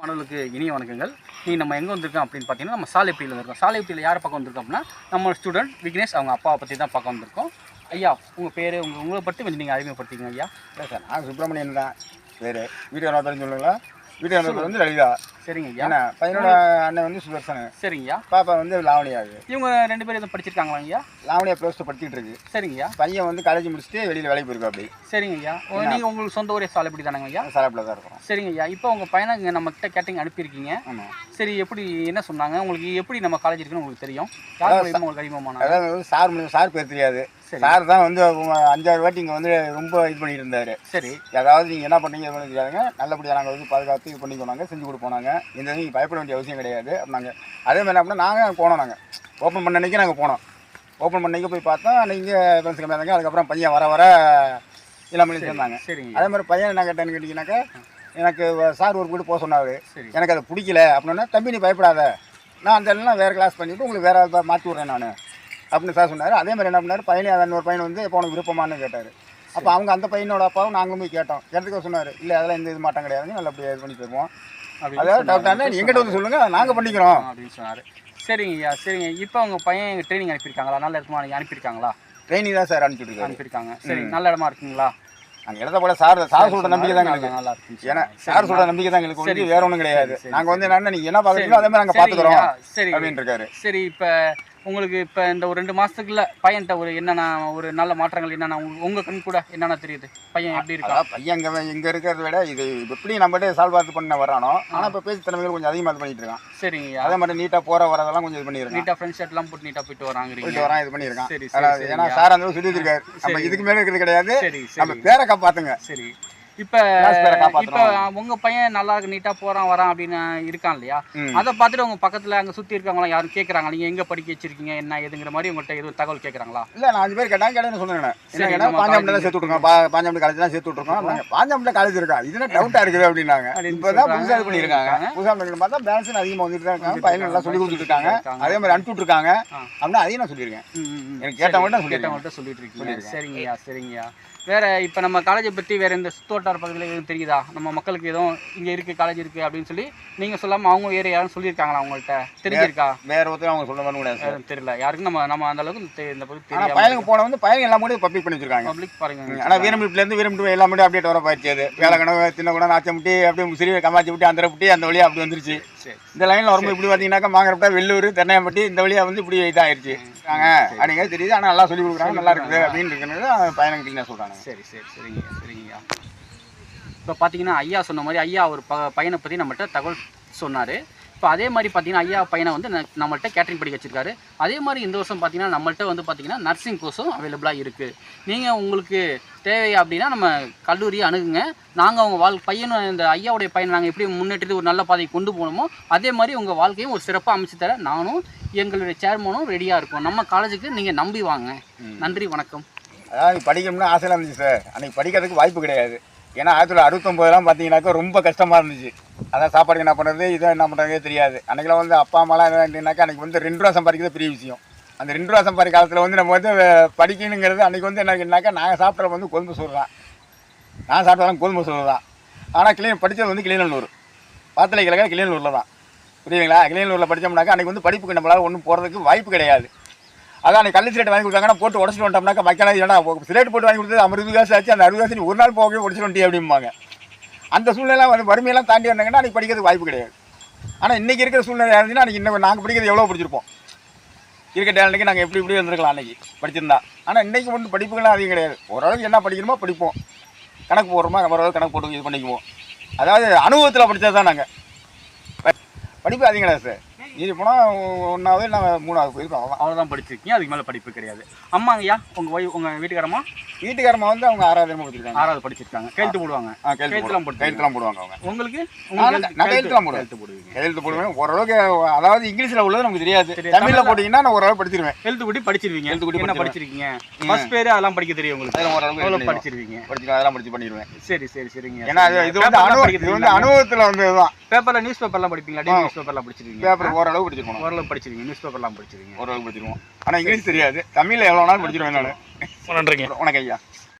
மாணவர்களுக்கு இனிய வணக்கங்கள். நீ நம்ம எங்கே வந்திருக்கோம் அப்படின்னு பார்த்தீங்கன்னா நம்ம சாலைப்பட்டியில் இருக்கோம். சாலைப்பட்டியில் யார் பக்கம் வந்திருக்கோம் அப்படின்னா நம்ம ஸ்டூடெண்ட் விக்னேஷ் அவங்க அப்பாவை பற்றி தான் பக்கம் வந்திருக்கோம். ஐயா உங்கள் பேர் உங்கள் உங்களை பற்றி கொஞ்சம் நீங்கள் அறிமுகப்படுத்திங்க ஐயா. இல்லை சார் நான் சுப்பிரமணியன் தான். பேர். வீடியோ பேர் வீட்டுக்காரன் பேர் வந்து லலிதா. சரிங்க ஐயா என்ன பையனோட அண்ணன் வந்து சுதர்சன். சரிங்க ஐயா பாப்பா வந்து லாவணியா இது இவங்க ரெண்டு பேரும் எதுவும் படிச்சிருக்காங்களா ஐயா லாவணியா ப்ளஸ் டூ படிச்சுட்டு இருக்கு. சரிங்க ஐயா பையன் வந்து காலேஜ் முடிச்சுட்டு வெளியில் வேலைக்கு போயிருக்கா அப்படி. சரிங்க ஐயா நீங்கள் உங்களுக்கு சொந்த ஊரே சாலைப்பட்டி தானங்க ஐயா சாலாப்பில் தான் இருக்கிறோம் சரிங்க ஐயா இப்போ உங்கள் பையனை இங்கே நம்ம கிட்ட கேட்டிங் அனுப்பியிருக்கீங்க. ஆமாம் சரி எப்படி என்ன சொன்னாங்க? உங்களுக்கு எப்படி நம்ம காலேஜ் இருக்குன்னு உங்களுக்கு தெரியும்? யார் உங்களுக்கு அதாவது வந்து சார் சார் பேர் தெரியாது. சரி. தான் வந்து அஞ்சாறு வாட்டி இங்கே வந்து ரொம்ப இது பண்ணிட்டு இருந்தாரு சரி. ஏதாவது நீங்கள் என்ன பண்ணீங்க இது பண்ணி தெரியாதுங்க நல்லபடியாக நாங்கள் வந்து பாதுகாத்து இது பண்ணி போனாங்க செஞ்சு கொடுப்போனாங்க இந்த நீங்கள் பயப்பட வேண்டிய அவசியம் கிடையாது. நாங்கள் அதே மாதிரி என்ன பண்ணோம் நாங்கள் போனோம் நாங்கள் ஓப்பன் பண்ண அன்னைக்கு நாங்கள் போனோம். ஓப்பன் பண்ணைக்கு போய் பார்த்தோம் நீங்கள் ஃப்ரெண்ட்ஸ் கம்மியாக இருந்தாங்க. அதுக்கப்புறம் பையன் வர வர எல்லாம் பண்ணி சேர்ந்தாங்க. சரிங்க. அதே மாதிரி பையன் என்ன கேட்டேன்னு கேட்டிங்கனாக்கா எனக்கு சார் ஒரு வீடு போக சொன்னார். சரி. எனக்கு அது பிடிக்கல. அப்படின்னா தம்பி நீ பயப்படாத. நான் அந்த வேறு கிளாஸ் பண்ணிவிட்டு உங்களுக்கு வேறு மாற்றி விட்றேன் நான். அப்படின்னு சார் சொன்னார். அதே மாதிரி என்ன பண்ணார்? பையனே அதை இன்னொரு பையன் வந்து உனக்கு விருப்பமானு கேட்டார். அப்போ அவங்க அந்த பையனோட அப்பாவும் நாங்களும் போய் கேட்டோம். கேட்டதுக்கு சொன்னார் இல்லை அதெல்லாம் எந்த இது மாட்டம் கிடையாதுங்க நல்லபடியாக இது பண்ணி போயிருவோம் அதாவது. டவுட்டாக எங்கிட்ட வந்து சொல்லுங்கள் நாங்கள் பண்ணிக்கிறோம். அப்படின்னு சொன்னாரு. சரிங்க ஐயா சரிங்க. இப்போ உங்க பையன் ட்ரைனிங் அனுப்பியிருக்காங்களா? நல்ல இடமா நீங்க அனுப்பியிருக்காங்களா? ட்ரைனிங் தான் சார் அனுப்பிச்சுட்டு அனுப்பியிருக்காங்க. சரி நல்ல இடமா இருக்குங்களா? நாங்கள் இடத்த போல சார் சார் சொல்கிற நம்பிக்கை தான் எங்களுக்கு. நல்லா இருக்கு ஏன்னா சார் சொல்கிற நம்பிக்கை தான் எங்களுக்கு சரி, வந்து வேற ஒன்றும் கிடையாது. நாங்கள் வந்து என்னன்னா நீங்கள் என்ன பார்க்குறீங்களோ அதே மாதிரி நாங்கள் பார்த்துக்குறோம் சரி அப்படின்னு இருக்காரு. சரி இப்போ உங்களுக்கு இப்போ இந்த ஒரு ரெண்டு மாசத்துக்குள்ள பையன்கிட்ட ஒரு என்னென்ன ஒரு நல்ல மாற்றங்கள் என்னென்ன உங்க- உங்க கண் கூட என்னென்ன தெரியுது? பையன் எப்படி இருக்கா பையன் இங்கே இங்கே இருக்கிறத விட இது எப்படி நம்மகிட்ட சால்வ் பார்த்து பண்ண வரானோ ஆனால் இப்போ பேச்சு திறமைகள் கொஞ்சம் அதிகமாக இது பண்ணிட்டு இருக்கான். சரிங்க அதே மாதிரி நீட்டாக போகிற வரதெல்லாம் கொஞ்சம் இது பண்ணியிருக்கான் நீட்டா ஃப்ரெண்ட் ஷர்ட்லாம் போட்டு நீட்டா போயிட்டு வராங்கிறீங்க. போயிட்டு வரான் இது பண்ணியிருக்கான் சரி ஏன்னா சார் அந்த சொல்லி இருக்காரு. நம்ம. இதுக்கு மேலே இருக்கிறது கிடையாது. நம்ம பேரை காப்பாற்றுங்க சரி. இப்போ இப்போ உங்க பையன் நல்லா நீட்டா போறான் வரான் அப்படின்னு இருக்கான் இல்லையா. அதை பார்த்துட்டு உங்க பக்கத்துல அங்க சுத்தி இருக்கவங்களாம் யாரும் கேக்குறாங்க நீங்க எங்க படிக்க வச்சிருக்கீங்க என்ன ஏதுங்கிற மாதிரி உங்கள்கிட்ட எதுவும் தகவல் கேக்குறாங்களா? இல்லை நான் அஞ்சு பேர் கேட்டாங்க கேட்டேன்னு சொன்னேன் பாஞ்சாமில் சேர்த்து விட்ருக்கோம் பா பாஞ்சாமில் காலேஜ் தான் சேர்த்து விட்ருக்கோம் நாங்கள் பாஞ்சாமில் காலேஜ் இருக்கா? இதுனா டவுட்டாக இருக்குது அப்படின்னாங்க. அப்படின்னு இப்போ தான் சொல்றாங்க. புதுசாக இது பண்ணியிருக்காங்க. இருக்காங்க. புதுசாக பண்ணி பார்த்தா பேலன்ஸ் அதிகமாக வந்துட்டு தான் இருக்காங்க. பையன் நல்லா சொல்லி கொடுத்துட்டு இருக்காங்க இருக்காங்க. அதே மாதிரி அனுப்பிச்சு விட்ருக்காங்க ஆ. அப்படின்னா அதையும் நான் சொல்லியிருக்கேன். எனக்கு கேட்டவங்கள்ட்ட சொல்லிட்டு இருக்கீங்க. சரிங்கய்யா சரிங்கய்யா. வேற இப்போ நம்ம காலேஜை பற்றி வேற எந்த சுத்தோட்டார் பகுதியில் எதுவும் தெரியுதா? நம்ம மக்களுக்கு எதுவும் இங்கே இருக்கு காலேஜ் இருக்கு அப்படின்னு சொல்லி நீங்க சொல்லாம அவங்க வேற யாரும் சொல்லியிருக்காங்களா அவங்கள்ட்ட தெரிஞ்சிருக்கா? வேற ஒருத்தர் அவங்க சொல்ல மாதிரி தெரியல. யாருக்கும் நம்ம நம்ம அந்த அளவுக்கு இந்த பகுதி தெரியாம பையனுக்கு போன வந்து பையன் எல்லாம் கூட பப்ளிக் பண்ணி வச்சிருக்காங்க. பப்ளிக் பாருங்க. ஆனால் வீரமிட்டிலேருந்து வீரமிட்டு எல்லாம் மட்டும் அப்டேட் வர போயிடுச்சு அது. வேலைக்கணவு சின்ன குடம் நாச்சமுட்டி அப்படியே முசிறி கமாச்சி விட்டு அந்த புட்டி அந்த வழியாக அப்படி வந்துருச்சு. இந்த லைனில் வரும்போது இப்படி பார்த்தீங்கன்னாக்கா மாங்கரப்பட்டா வெள்ளூர் தென்னையம்பட்டி இந்த வழியாக வந்து இப்படி இதாயிருச்சு. நாங்க அப்படிங்கிறது தெரியுது. ஆனால் நல்லா சொல்லி கொடுக்குறாங்க. நல்லா இருக்குது அப்படின்னு இருக்கிறது பையனுக்கு சொல்கிறாங்க சரி சரி சரிங்க சரிங்கய்யா. இப்போ பார்த்தீங்கன்னா ஐயா சொன்ன மாதிரி ஐயா ஒரு ப பையனை பற்றி நம்மகிட்ட தகவல் சொன்னார். இப்போ அதே மாதிரி பார்த்தீங்கன்னா ஐயா பையனை வந்து நம்மள்ட்ட கேட்டரிங் படிக்க வச்சிருக்காரு. அதே மாதிரி இந்த வருஷம் பார்த்தீங்கன்னா நம்மள்ட்ட வந்து பார்த்தீங்கன்னா நர்சிங் கோர்ஸும் அவைலபிளாக இருக்குது நீங்கள் உங்களுக்கு தேவை அப்படின்னா நம்ம கல்லூரியை அணுகுங்க. நாங்கள் உங்கள் வாழ் பையனும் இந்த ஐயாவுடைய பையனை நாங்கள் எப்படி முன்னேற்றி ஒரு நல்ல பாதையை கொண்டு போகணுமோ அதே மாதிரி உங்கள் வாழ்க்கையும் ஒரு சிறப்பாக அமைச்சு தர நானும் எங்களுடைய சேர்மனும் ரெடியாக இருக்கோம். நம்ம காலேஜுக்கு நீங்கள் நம்பி வாங்க. நன்றி வணக்கம். அதாவது படிக்கணும்னு ஆசைலாம் இருந்துச்சு சார் அன்னைக்கு படிக்கிறதுக்கு வாய்ப்பு கிடையாது. ஏன்னா ஆயிரத்தி தொள்ளாயிரத்தி அறுபத்தொம்போதெல்லாம் பார்த்தீங்கன்னாக்கா ரொம்ப கஷ்டமாக இருந்துச்சு. அதான் சாப்பாடு என்ன பண்ணுறது இதை என்ன பண்ணுறதே தெரியாது. அன்றைக்கெல்லாம் வந்து அப்பா அம்மாலாம் என்னன்னாக்கா அன்றைக்கி வந்து ரெண்டு ரூபா சம்பாதிக்கிறது பெரிய விஷயம். அந்த ரெண்டு ரூபா சம்பாதி காலத்தில் வந்து நம்ம வந்து படிக்கணுங்கிறது அன்றைக்கி வந்து என்னன்னாக்கா நாங்கள் சாப்பிட்றது வந்து கோதுமை சோறு தான். நான் சாப்பிட்றதுலாம் கோதுமை சோறு தான். ஆனால் கிளீன் படித்தது வந்து கிளியநல்லூர் பாத்திரை கிழக்கா கிளியநல்லூரில் தான். புரியுதுங்களா? கிளியநல்லூரில் படித்தோம்னாக்கா அன்றைக்கி வந்து படிப்புக்கு நம்மளால் ஒன்றும் போகிறதுக்கு வாய்ப்பு கிடையாது. அதான் நீ கள்ளு சிலேட் வாங்கி கொடுத்தாங்கன்னா போட்டு உடச்சிட்டு வந்துட்டோம்னாக்கா மக்கள் ஏன்னா சிலேட் போட்டு வாங்கி கொடுத்தது அறுபது காசு ஆச்சு அந்த அறுபது காசு நீ ஒரு நாள் போகவே உடச்சிட்டு வந்துட்டி அப்படிம்பாங்க. அந்த சூழ்நிலை வந்து வறுமையெல்லாம் தாண்டி வந்தாங்கன்னா அன்றைக்கி படிக்கிறதுக்கு வாய்ப்பு கிடையாது. ஆனால் இன்றைக்கி இருக்கிற சூழ்நிலை இருந்துச்சுன்னா அன்றைக்கி இன்னும் நாங்கள் படிக்கிறது எவ்வளோ படிச்சிருப்போம். இருக்க டேலண்ட்டுக்கு நாங்கள் எப்படி இப்படி இருந்திருக்கலாம் அன்றைக்கி படிச்சிருந்தா. ஆனால் இன்றைக்கி ஒன்றும் படிப்புகள்லாம் அதிகம் கிடையாது. ஓரளவுக்கு என்ன படிக்கணுமோ படிப்போம். கணக்கு போடுறோமா ஓரளவு கணக்கு போட்டு இது பண்ணிக்குவோம். அதாவது அனுபவத்தில் படித்தது தான் நாங்கள் படிப்பு அதிகம் கிடையாது சார். இது போனால் ஒன்றாவது இல்லை மூணாவது போயிருக்கோம் அவ்வளோதான் அவ்வளோதான் படிச்சிருக்கீங்க அதுக்கு மேலே படிப்பு கிடையாது. அம்மாங்கய்யா உங்கள் ஒய் உங்கள் வீட்டுக்காரம்மா? வீட்டுக்காரம்மா வந்து அவங்க ஆறாவது தரமா படிச்சிருக்காங்க. ஆறாவது படிச்சிருக்காங்க. கையெழுத்து போடுவாங்க. ஆ கையெழுத்து கையெழுத்துலாம் போடுவாங்க. போட்டு கையெழுத்துலாம் போடுவாங்க அவங்க. உங்களுக்கு? நான் கையெழுத்துலாம் போடுவேன். கையெழுத்து போடுவீங்க. கையெழுத்து போடுவேன். ஓரளவுக்கு அதாவது இங்கிலீஷில் உள்ளது நமக்கு தெரியாது. தமிழில் போட்டிங்கன்னா நான் ஓரளவு படிச்சிருவேன். எழுத்து கூட்டி படிச்சிருவீங்க. எழுத்து கூட்டி என்ன. படிச்சிருக்கீங்க? ஃபர்ஸ்ட் பேர் அதெல்லாம் படிக்க தெரியும் உங்களுக்கு. அதில் ஓரளவுக்கு அவ்வளோ படிச்சிருவீங்க. படிச்சிருவேன். அதெல்லாம் படிச்சு பண்ணிடுவேன் சரி சரி சரிங்க. ஏன்னா இது வந்து அனுபவம் இது வந்து அனுபவத்தில் வந்தது தான் பேப்பரில் நியூஸ் பேப்பர்லாம் படிப்பீங்களா? நியூஸ் பேப்பர்லாம் படிச்சிருக்கீங்க. பேப்பர் ஓரளவு படிச்சிருக்கணும். ஓரளவு படிச்சிருக்கீங்க. நியூஸ் பேப்பர்லாம் படிச்சிருக்கீங்க. ஓரளவு படிச்சிருவோம் ஆனால் இங்கிலீஷ் தெரியாது. தமிழில் எவ்வளோ நாள் படிச்சிருவேன் நான். நன்றிங்க. உனக்கு ஐயா.